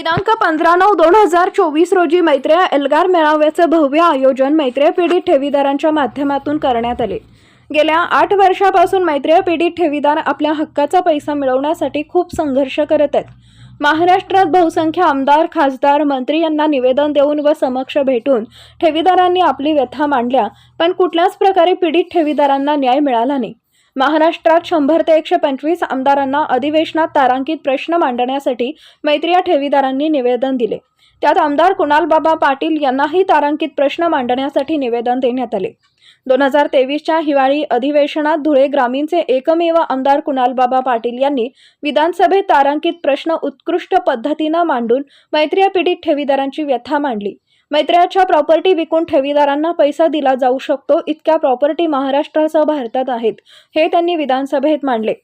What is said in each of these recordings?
दिनांक पंधरा नऊ दोन हजार चोवीस रोजी मैत्र्या एल्गार मेळाव्याचं भव्य आयोजन मैत्रेय पीडित ठेवीदारांच्या माध्यमातून करण्यात आले. गेल्या आठ वर्षापासून मैत्रेय पीडित ठेवीदार आपल्या हक्काचा पैसा मिळवण्यासाठी खूप संघर्ष करत आहेत. महाराष्ट्रात बहुसंख्य आमदार खासदार मंत्री यांना निवेदन देऊन व समक्ष भेटून ठेवीदारांनी आपली व्यथा मांडल्या पण कुठल्याच प्रकारे पीडित ठेवीदारांना न्याय मिळाला नाही. महाराष्ट्रात शंभर ते एकशे पंचवीस आमदारांना अधिवेशनात तारांकित प्रश्न मांडण्यासाठी मैत्रिया ठेवीदारांनी निवेदन दिले. त्यात आमदार कुणालबाबा पाटील यांनाही तारांकित प्रश्न मांडण्यासाठी निवेदन देण्यात आले. दोन हजार तेवीसच्या हिवाळी अधिवेशनात धुळे ग्रामीणचे एकमेव आमदार कुणालबाबा पाटील यांनी विधानसभेत तारांकित प्रश्न उत्कृष्ट पद्धतीनं मांडून मैत्रिया पीडित ठेवीदारांची व्यथा मांडली. मैत्र्याच्या प्रॉपर्टी विकून ठेवीदारांना पैसा दिला जाऊ शकतो इतक्या प्रॉपर्टी महाराष्ट्रासह भारतात आहेत हे त्यांनी विधानसभेत मांडले.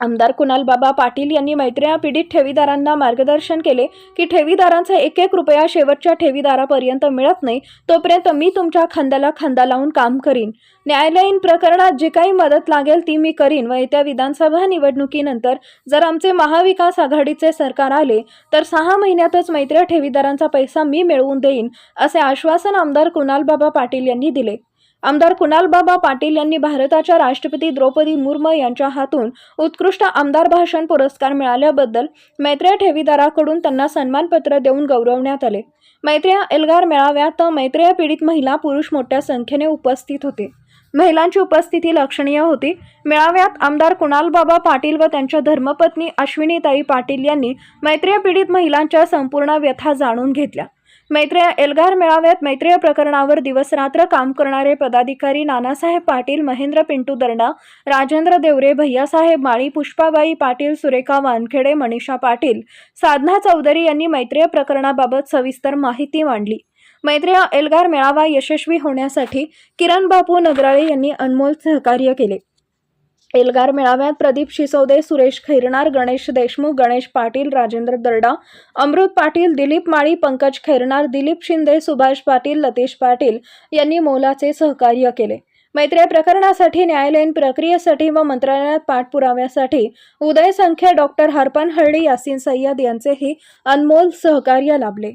आमदार कुणाल बाबा पाटील यांनी मैत्रिया पीडित ठेवीदारांना मार्गदर्शन केले की ठेवीदारांचा एक एक रुपया शेवटच्या ठेवीदारापर्यंत मिळत नाही तोपर्यंत मी तुमच्या खांद्याला खांदा लावून काम करीन. न्यायालयीन प्रकरणात जी काही मदत लागेल ती मी करीन व येत्या विधानसभा निवडणुकीनंतर जर आमचे महाविकास आघाडीचे सरकार आले तर सहा महिन्यातच मैत्रिया ठेवीदारांचा पैसा मी मिळवून देईन असे आश्वासन आमदार कुणाल बाबा पाटील यांनी दिले. आमदार कुणालबाबा पाटील यांनी भारताच्या राष्ट्रपती द्रौपदी मुर्मू यांच्या हातून उत्कृष्ट आमदार भाषण पुरस्कार मिळाल्याबद्दल मैत्र्या ठेवीदाराकडून त्यांना सन्मानपत्र देऊन गौरवण्यात आले. मैत्र्या एल्गार मेळाव्यात मैत्र्या पीडित महिला पुरुष मोठ्या संख्येने उपस्थित होते. महिलांची उपस्थिती लक्षणीय होती. मेळाव्यात आमदार कुणालबाबा पाटील व त्यांच्या धर्मपत्नी अश्विनीताई पाटील यांनी मैत्र्या पीडित महिलांच्या संपूर्ण व्यथा जाणून घेतल्या. मैत्रेय एल्गार मेळाव्यात मैत्रेय प्रकरणावर दिवसरात्र काम करणारे पदाधिकारी नानासाहेब पाटील महेंद्र पिंटू दर्डा राजेंद्र देवरे भैयासाहेब माळी पुष्पाबाई पाटील सुरेखा वानखेडे मनीषा पाटील साधना चौधरी यांनी मैत्रेय प्रकरणाबाबत सविस्तर माहिती मांडली. मैत्रेय एल्गार मेळावा यशस्वी होण्यासाठी किरण बापू नगराळे यांनी अनमोल सहकार्य केले. एल्गार मेळाव्यात प्रदीप शिसोदे सुरेश खैरनार गणेश देशमुख गणेश पाटील राजेंद्र दर्डा अमृत पाटील दिलीप माळी पंकज खैरनार दिलीप शिंदे सुभाष पाटील लतेश पाटील यांनी मोलाचे सहकार्य केले. मैत्रे प्रकरणासाठी न्यायालयीन प्रक्रियेसाठी व मंत्रालयात पाठपुराव्यासाठी उदय संख्या डॉक्टर हरपन हर्डी यासिन सय्यद यांचेही अनमोल सहकार्य लाभले.